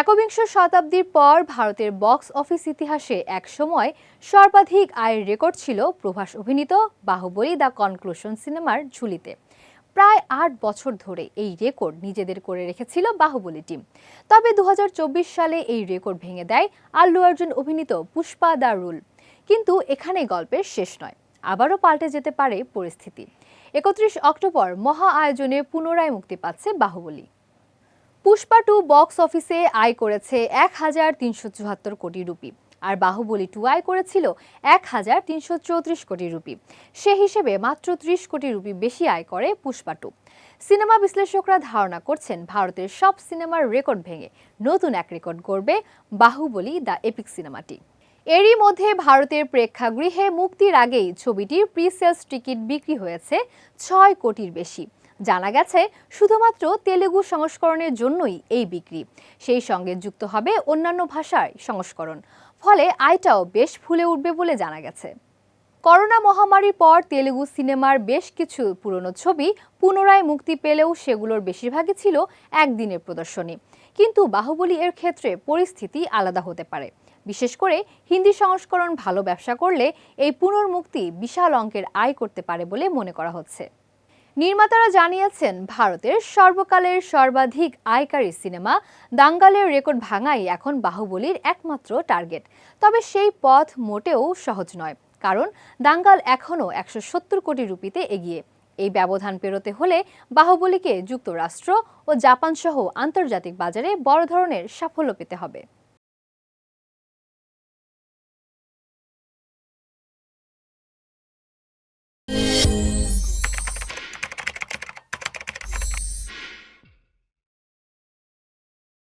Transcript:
একবিংশ শতাব্দীর পর ভারতের বক্স অফিস ইতিহাসে এক সময় সর্বাধিক আয়ের রেকর্ড ছিল প্রভাস অভিনীত বাহুবলী দ্য কনক্লুশন সিনেমার ঝুলিতে। প্রায় আট বছর ধরে এই রেকর্ড নিজেদের করে রেখেছিল বাহুবলী টিম। তবে দু হাজার চব্বিশ সালে এই রেকর্ড ভেঙে দেয় আল্লু অর্জুন অভিনীত পুষ্পা দ্য রুল। কিন্তু এখানে গল্পের শেষ নয়, আবারও পাল্টে যেতে পারে পরিস্থিতি। একত্রিশ অক্টোবর মহা আয়োজনে পুনরায় মুক্তি পাচ্ছে বাহুবলী। পুষ্পা টু বক্স অফিসে আয় করেছে এক হাজার তিনশো চুয়াত্তর কোটি রুপি, আর বাহুবলী টু আয় করেছিল এক হাজার তিনশো চৌত্রিশ কোটি রুপি। সে হিসেবে মাত্র ত্রিশ কোটি রুপি বেশি আয় করে পুষ্পা টু। সিনেমা বিশ্লেষকরা ধারণা করছেন ভারতের সব সিনেমার রেকর্ড ভেঙে নতুন এক রেকর্ড গড়বে বাহুবলী দ্য এপিক সিনেমাটি। এরই মধ্যে ভারতের প্রেক্ষাগৃহে মুক্তির আগেই ছবিটির প্রি সেলস টিকিট বিক্রি হয়েছে ছয় কোটির বেশি। জানা গেছে, শুধুমাত্র তেলেগু সংস্করণের জন্যই এই বিক্রি। সেই সঙ্গে যুক্ত হবে অন্যান্য ভাষার সংস্করণ। ফলে আয়টাও বেশ ফুলে উঠবে বলে জানা গেছে। করোনা মহামারীর পর তেলেগু সিনেমার বেশ কিছু পুরনো ছবি পুনরায় মুক্তি পেলেও সেগুলোর বেশিরভাগই ছিল একদিনের প্রদর্শনী। কিন্তু বাহুবলী এর ক্ষেত্রে পরিস্থিতি আলাদা হতে পারে। বিশেষ করে হিন্দি সংস্করণ ভালো ব্যবসা করলে এই পুনর্মুক্তি বিশাল অঙ্কের আয় করতে পারে বলে মনে করা হচ্ছে। নির্মাতারা জানিয়েছেন, ভারতের সর্বকালের সর্বাধিক আয়কারী সিনেমা দাঙ্গালের রেকর্ড ভাঙাই এখন বাহুবলীর একমাত্র টার্গেট। তবে সেই পথ মোটেও সহজ নয়, কারণ দাঙ্গাল এখনও একশো সত্তর কোটি রুপিতে এগিয়ে। এই ব্যবধান পেরোতে হলে বাহুবলীকে যুক্তরাষ্ট্র ও জাপান সহ আন্তর্জাতিক বাজারে বড় ধরনের সাফল্য পেতে হবে।